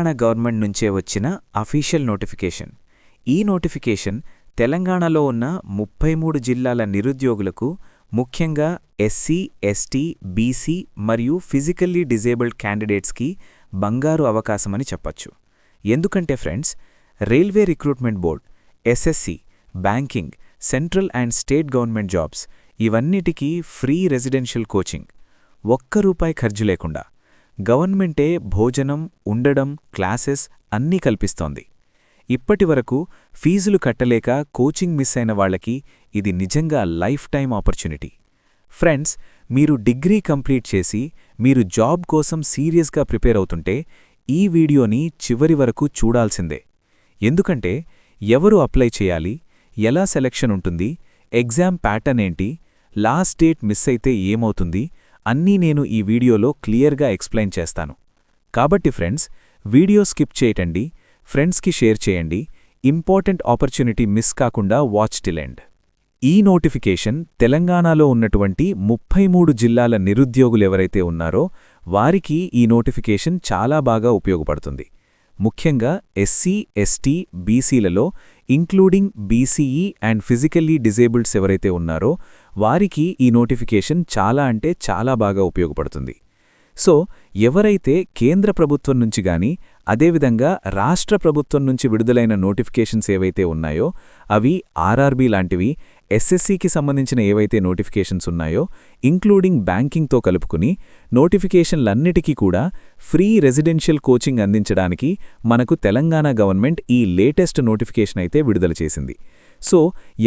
Telangana government నుంచే వచ్చిన official notification. ఈ నోటిఫికేషన్ తెలంగాణలో ఉన్న ముప్పై మూడు జిల్లాల నిరుద్యోగులకు ముఖ్యంగా ఎస్సీ ఎస్టీ బీసీ మరియు ఫిజికల్లీ డిజేబుల్డ్ క్యాండిడేట్స్కి బంగారు అవకాశమని చెప్పచ్చు. ఎందుకంటే friends railway recruitment board SSC banking central and state government jobs ఇవన్నిటికీ ఫ్రీ రెసిడెన్షియల్ కోచింగ్. ఒక్క రూపాయి ఖర్చు లేకుండా గవర్నమెంటే భోజనం ఉండడం క్లాసెస్ అన్నీ కల్పిస్తోంది. ఇప్పటివరకు ఫీజులు కట్టలేక కోచింగ్ మిస్ అయిన వాళ్ళకి ఇది నిజంగా లైఫ్ టైం ఆపర్చునిటీ. ఫ్రెండ్స్ మీరు డిగ్రీ కంప్లీట్ చేసి మీరు జాబ్ కోసం సీరియస్గా ప్రిపేర్ అవుతుంటే ఈ వీడియోని చివరి వరకు చూడాల్సిందే. ఎందుకంటే ఎవరు అప్లై చేయాలి ఎలా సెలక్షన్ ఉంటుంది ఎగ్జామ్ ప్యాటర్న్ ఏంటి లాస్ట్ డేట్ మిస్ అయితే ఏమవుతుంది అన్నీ నేను ఈ వీడియోలో క్లియర్గా ఎక్స్ప్లెయిన్ చేస్తాను. కాబట్టి ఫ్రెండ్స్ వీడియో స్కిప్ చేయటండి ఫ్రెండ్స్కి షేర్ చేయండి ఇంపార్టెంట్ ఆపర్చునిటీ మిస్ కాకుండా వాచ్ టిలెండ్ ఈ నోటిఫికేషన్ తెలంగాణలో ఉన్నటువంటి ముప్పై మూడు జిల్లాల నిరుద్యోగులెవరైతే ఉన్నారో వారికి ఈ నోటిఫికేషన్ చాలా బాగా ఉపయోగపడుతుంది. ముఖ్యంగా ఎస్సీ ఎస్టీ బీసీలలో including BCE and physically disableds ఎవరైతే ఉన్నారో వారికి ఈ నోటిఫికేషన్ చాలా అంటే చాలా బాగా ఉపయోగపడుతుంది. సో ఎవరైతే కేంద్ర ప్రభుత్వం నుంచి గాని అదేవిధంగా రాష్ట్ర ప్రభుత్వం నుంచి విడుదలైన నోటిఫికేషన్స్ ఏవైతే ఉన్నాయో అవి ఆర్ఆర్బీ లాంటివి ఎస్ఎస్సికి సంబంధించిన ఏవైతే నోటిఫికేషన్స్ ఉన్నాయో ఇంక్లూడింగ్ బ్యాంకింగ్తో కలుపుకుని నోటిఫికేషన్లన్నిటికీ కూడా ఫ్రీ రెసిడెన్షియల్ కోచింగ్ అందించడానికి మనకు తెలంగాణ గవర్నమెంట్ ఈ లేటెస్ట్ నోటిఫికేషన్ అయితే విడుదల చేసింది. సో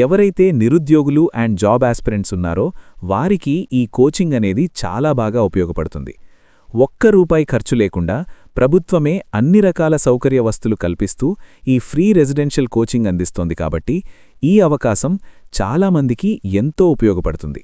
ఎవరైతే నిరుద్యోగులు అండ్ జాబ్ ఆస్పిరెంట్స్ ఉన్నారో వారికి ఈ కోచింగ్ అనేది చాలా బాగా ఉపయోగపడుతుంది. ఒక్క రూపాయి ఖర్చు లేకుండా ప్రభుత్వమే అన్ని రకాల సౌకర్య వస్తులు కల్పిస్తూ ఈ ఫ్రీ రెసిడెన్షియల్ కోచింగ్ అందిస్తోంది కాబట్టి ఈ అవకాశం చాలామందికి ఎంతో ఉపయోగపడుతుంది.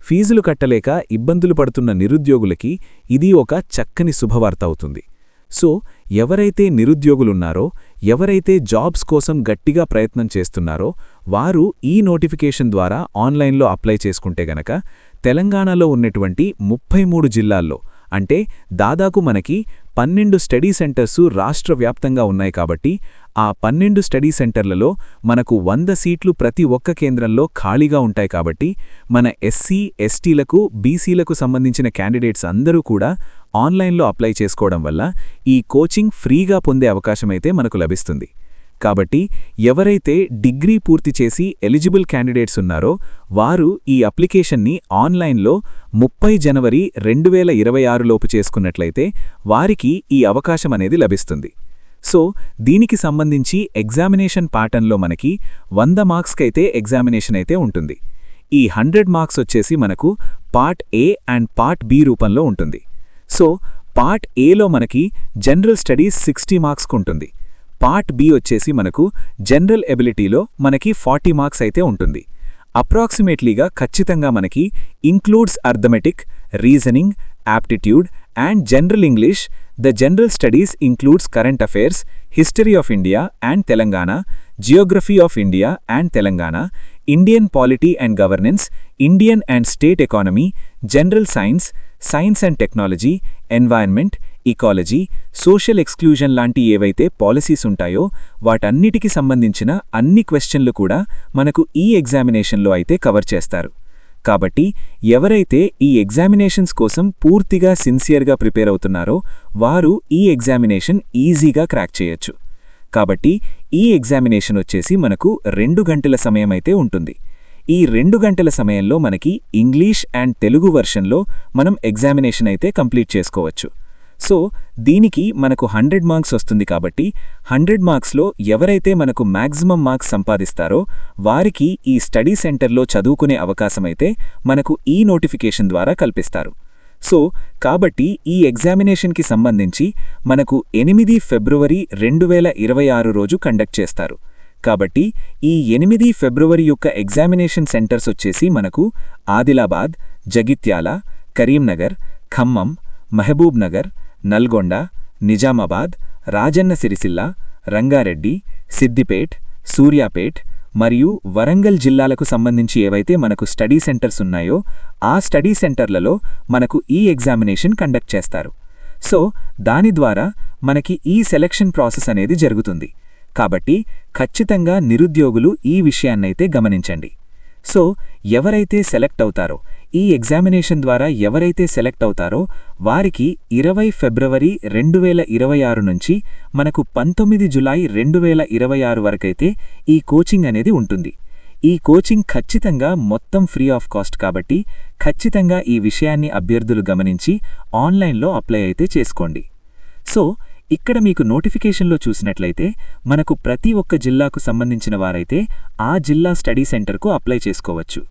ఫీజులు కట్టలేక ఇబ్బందులు పడుతున్న నిరుద్యోగులకి ఇది ఒక చక్కని శుభవార్త అవుతుంది. సో ఎవరైతే నిరుద్యోగులున్నారో ఎవరైతే జాబ్స్ కోసం గట్టిగా ప్రయత్నం చేస్తున్నారో వారు ఈ నోటిఫికేషన్ ద్వారా ఆన్లైన్లో అప్లై చేసుకుంటే గనక తెలంగాణలో ఉన్నటువంటి ముప్పై జిల్లాల్లో అంటే దాదాపు మనకి పన్నెండు స్టడీ సెంటర్సు రాష్ట్ర వ్యాప్తంగా ఉన్నాయి కాబట్టి ఆ పన్నెండు స్టడీ సెంటర్లలో మనకు వంద సీట్లు ప్రతి ఒక్క కేంద్రంలో ఖాళీగా ఉంటాయి కాబట్టి మన ఎస్సీ ఎస్టీలకు బీసీలకు సంబంధించిన క్యాండిడేట్స్ అందరూ కూడా ఆన్లైన్లో అప్లై చేసుకోవడం వల్ల ఈ కోచింగ్ ఫ్రీగా పొందే అవకాశమైతే మనకు లభిస్తుంది. కాబట్టి ఎవరైతే డిగ్రీ పూర్తి చేసి ఎలిజిబుల్ క్యాండిడేట్స్ ఉన్నారో వారు ఈ అప్లికేషన్ని ఆన్లైన్లో ముప్పై జనవరి రెండు వేల ఇరవై ఆరులోపు చేసుకున్నట్లయితే వారికి ఈ అవకాశం అనేది లభిస్తుంది. సో దీనికి సంబంధించి ఎగ్జామినేషన్ ప్యాటర్న్లో మనకి వంద మార్క్స్కైతే ఎగ్జామినేషన్ అయితే ఉంటుంది. ఈ హండ్రెడ్ మార్క్స్ వచ్చేసి మనకు part A and part B రూపంలో ఉంటుంది. సో పార్ట్ ఏలో మనకి జనరల్ స్టడీస్ సిక్స్టీ మార్క్స్కుంటుంది పార్ట్ బి వచ్చేసి మనకు జనరల్ ఎబిలిటీలో మనకి ఫార్టీ మార్క్స్ అయితే ఉంటుంది. అప్రాక్సిమేట్లీగా ఖచ్చితంగా మనకి includes arithmetic reasoning aptitude and general English the general studies includes current affairs history of India and Telangana geography of India and Telangana Indian polity and governance Indian and state economy general science science and technology environment ecology social exclusion లాంటి ఏవైతే policies ఉంటాయో వాటన్నిటికి సంబంధించిన అన్ని క్వశ్చన్లు కూడా మనకు ఈ ఎగ్జామినేషన్లో అయితే కవర్ చేస్తారు. కాబట్టి ఎవరైతే ఈ ఎగ్జామినేషన్స్ కోసం పూర్తిగా సిన్సియర్గా ప్రిపేర్ అవుతున్నారో వారు ఈ ఎగ్జామినేషన్ ఈజీగా క్రాక్ చేయొచ్చు. కాబట్టి ఈ ఎగ్జామినేషన్ వచ్చేసి మనకు రెండు గంటల సమయం అయితే ఉంటుంది. ఈ రెండు గంటల సమయంలో మనకి ఇంగ్లీష్ అండ్ తెలుగు వర్షన్లో మనం ఎగ్జామినేషన్ అయితే కంప్లీట్ చేసుకోవచ్చు. సో దీనికి మనకు హండ్రెడ్ మార్క్స్ వస్తుంది కాబట్టి హండ్రెడ్ మార్క్స్లో ఎవరైతే మనకు మ్యాక్సిమం మార్క్స్ సంపాదిస్తారో వారికి ఈ స్టడీ సెంటర్లో చదువుకునే అవకాశమైతే మనకు ఈ నోటిఫికేషన్ ద్వారా కల్పిస్తారు. సో కాబట్టి ఈ ఎగ్జామినేషన్కి సంబంధించి మనకు ఎనిమిది ఫిబ్రవరి రెండు వేల ఇరవై ఆరు రోజు కండక్ట్ చేస్తారు. కాబట్టి ఈ ఎనిమిది ఫిబ్రవరి యొక్క ఎగ్జామినేషన్ సెంటర్స్ వచ్చేసి మనకు ఆదిలాబాద్ జగిత్యాల కరీంనగర్ ఖమ్మం మహబూబ్ నగర్ నల్గొండ నిజామాబాద్ రాజన్న సిరిసిల్ల రంగారెడ్డి సిద్దిపేట్ సూర్యాపేట్ మరియు వరంగల్ జిల్లాలకు సంబంధించి ఏవైతే మనకు స్టడీ సెంటర్స్ ఉన్నాయో ఆ స్టడీ సెంటర్లలో మనకు ఈ ఎగ్జామినేషన్ కండక్ట్ చేస్తారు. సో దాని ద్వారా మనకి ఈ సెలక్షన్ ప్రాసెస్ అనేది జరుగుతుంది. కాబట్టి ఖచ్చితంగా నిరుద్యోగులు ఈ విషయాన్నైతే గమనించండి. సో ఎవరైతే సెలెక్ట్ అవుతారో ఈ ఎగ్జామినేషన్ ద్వారా ఎవరైతే సెలెక్ట్ అవుతారో వారికి ఇరవై ఫిబ్రవరి రెండు వేల ఇరవై ఆరు నుంచి మనకు పంతొమ్మిది జులై రెండు వేల ఇరవై ఆరు వరకైతే ఈ కోచింగ్ అనేది ఉంటుంది. ఈ కోచింగ్ ఖచ్చితంగా మొత్తం ఫ్రీ ఆఫ్ కాస్ట్ కాబట్టి ఖచ్చితంగా ఈ విషయాన్ని అభ్యర్థులు గమనించి ఆన్లైన్లో అప్లై అయితే చేసుకోండి. సో ఇక్కడ మీకు నోటిఫికేషన్లో చూసినట్లయితే మనకు ప్రతి ఒక్క జిల్లాకు సంబంధించిన వారైతే ఆ జిల్లా స్టడీ సెంటర్కు అప్లై చేసుకోవచ్చు.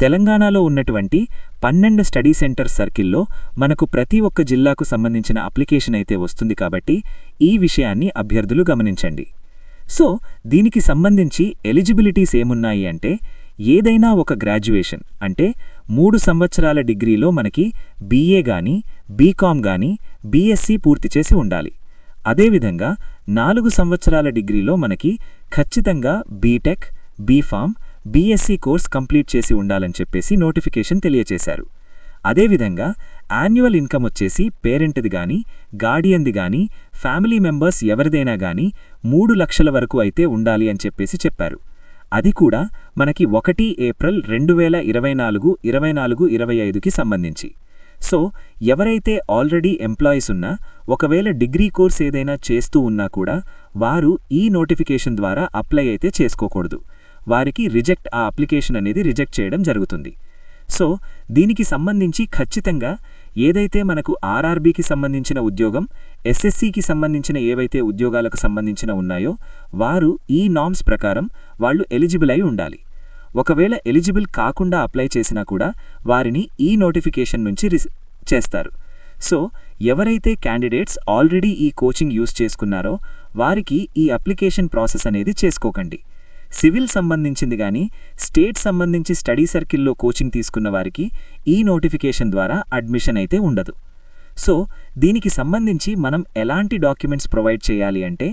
తెలంగాణలో ఉన్నటువంటి పన్నెండు స్టడీ సెంటర్ సర్కిల్లో మనకు ప్రతి ఒక్క జిల్లాకు సంబంధించిన అప్లికేషన్ అయితే వస్తుంది కాబట్టి ఈ విషయాన్ని అభ్యర్థులు గమనించండి. సో దీనికి సంబంధించి ఎలిజిబిలిటీస్ ఏమున్నాయి అంటే ఏదైనా ఒక గ్రాడ్యుయేషన్ అంటే మూడు సంవత్సరాల డిగ్రీలో మనకి బీఏ కానీ బీకామ్ కానీ బీఎస్సీ పూర్తి చేసి ఉండాలి. అదేవిధంగా నాలుగు సంవత్సరాల డిగ్రీలో మనకి ఖచ్చితంగా BTech BPharm BSc course complete చేసి ఉండాలని చెప్పేసి నోటిఫికేషన్ తెలియచేశారు. అదేవిధంగా యాన్యువల్ ఇన్కమ్ వచ్చేసి పేరెంట్ది కానీ గార్డియన్ది కానీ ఫ్యామిలీ మెంబర్స్ ఎవరిదైనా కానీ మూడు లక్షల వరకు అయితే ఉండాలి అని చెప్పేసి చెప్పారు. అది కూడా మనకి ఒకటి ఏప్రిల్ రెండు వేల ఇరవై నాలుగు ఇరవై నాలుగు ఇరవై ఐదుకి సంబంధించి. సో ఎవరైతే ఆల్రెడీ ఎంప్లాయీస్ ఉన్నా ఒకవేళ డిగ్రీ కోర్స్ ఏదైనా చేస్తూ ఉన్నా కూడా వారు ఈ నోటిఫికేషన్ ద్వారా అప్లై అయితే చేసుకోకూడదు. వారికి రిజెక్ట్ ఆ అప్లికేషన్ అనేది రిజెక్ట్ చేయడం జరుగుతుంది. సో దీనికి సంబంధించి ఖచ్చితంగా ఏదైతే మనకు ఆర్ఆర్బీకి సంబంధించిన ఉద్యోగం ఎస్ఎస్సికి సంబంధించిన ఏవైతే ఉద్యోగాలకు సంబంధించిన ఉన్నాయో వారు ఈ నామ్స్ ప్రకారం వాళ్ళు ఎలిజిబుల్ అయి ఉండాలి. ఒకవేళ ఎలిజిబుల్ కాకుండా అప్లై చేసినా కూడా వారిని ఈ నోటిఫికేషన్ నుంచి రిస్ చేస్తారు. సో ఎవరైతే క్యాండిడేట్స్ ఆల్రెడీ ఈ కోచింగ్ యూజ్ చేసుకున్నారో వారికి ఈ అప్లికేషన్ ప్రాసెస్ అనేది చేసుకోకండి. సివిల్ సంబంధించింది కానీ స్టేట్ సంబంధించి స్టడీ సర్కిల్లో కోచింగ్ తీసుకున్న వారికి ఈ నోటిఫికేషన్ ద్వారా అడ్మిషన్ అయితే ఉండదు. సో దీనికి సంబంధించి మనం ఎలాంటి డాక్యుమెంట్స్ ప్రొవైడ్ చేయాలి అంటే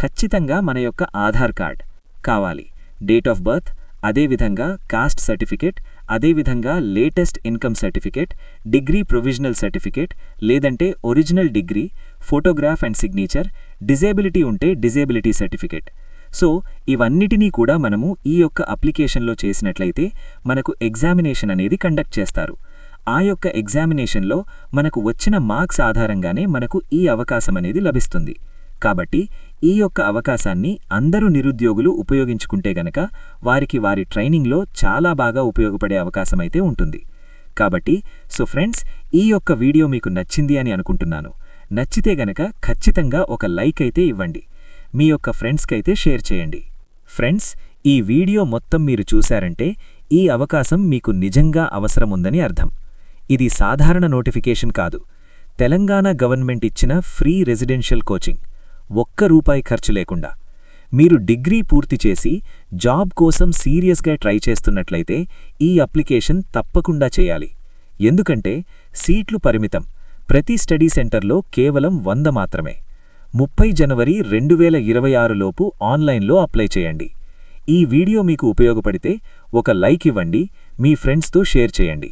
ఖచ్చితంగా మన యొక్క ఆధార్ కార్డ్ కావాలి. డేట్ ఆఫ్ బర్త్ అదేవిధంగా కాస్ట్ సర్టిఫికేట్ అదేవిధంగా latest income certificate degree provisional certificate లేదంటే original degree photograph and signature disability ఉంటే డిజేబిలిటీ సర్టిఫికేట్. సో ఇవన్నిటినీ కూడా మనము ఈ యొక్క అప్లికేషన్లో చేసినట్లయితే మనకు ఎగ్జామినేషన్ అనేది కండక్ట్ చేస్తారు. ఆ యొక్క ఎగ్జామినేషన్లో మనకు వచ్చిన మార్క్స్ ఆధారంగానే మనకు ఈ అవకాశం అనేది లభిస్తుంది. కాబట్టి ఈ యొక్క అవకాశాన్ని అందరూ నిరుద్యోగులు ఉపయోగించుకుంటే గనక వారికి వారి ట్రైనింగ్లో చాలా బాగా ఉపయోగపడే అవకాశమైతే ఉంటుంది. కాబట్టి సో ఫ్రెండ్స్ ఈ యొక్క వీడియో మీకు నచ్చింది అని అనుకుంటున్నాను. నచ్చితే గనక ఖచ్చితంగా ఒక లైక్ అయితే ఇవ్వండి. మీ యొక్క ఫ్రెండ్స్కైతే షేర్ చేయండి. ఫ్రెండ్స్ ఈ వీడియో మొత్తం మీరు చూశారంటే ఈ అవకాశం మీకు నిజంగా అవసరముందని అర్థం. ఇది సాధారణ నోటిఫికేషన్ కాదు. తెలంగాణ గవర్నమెంట్ ఇచ్చిన ఫ్రీ రెసిడెన్షియల్ కోచింగ్. ఒక్క రూపాయి ఖర్చు లేకుండా. మీరు డిగ్రీ పూర్తి చేసి జాబ్ కోసం సీరియస్గా ట్రై చేస్తున్నట్లయితే ఈ అప్లికేషన్ తప్పకుండా చేయాలి. ఎందుకంటే సీట్లు పరిమితం. ప్రతి స్టడీ సెంటర్లో కేవలం వంద మాత్రమే. ముప్పై జనవరి రెండు వేల ఇరవై ఆరులోపు ఆన్లైన్లో అప్లై చేయండి. ఈ వీడియో మీకు ఉపయోగపడితే ఒక లైక్ ఇవ్వండి మీ ఫ్రెండ్స్తో షేర్ చేయండి.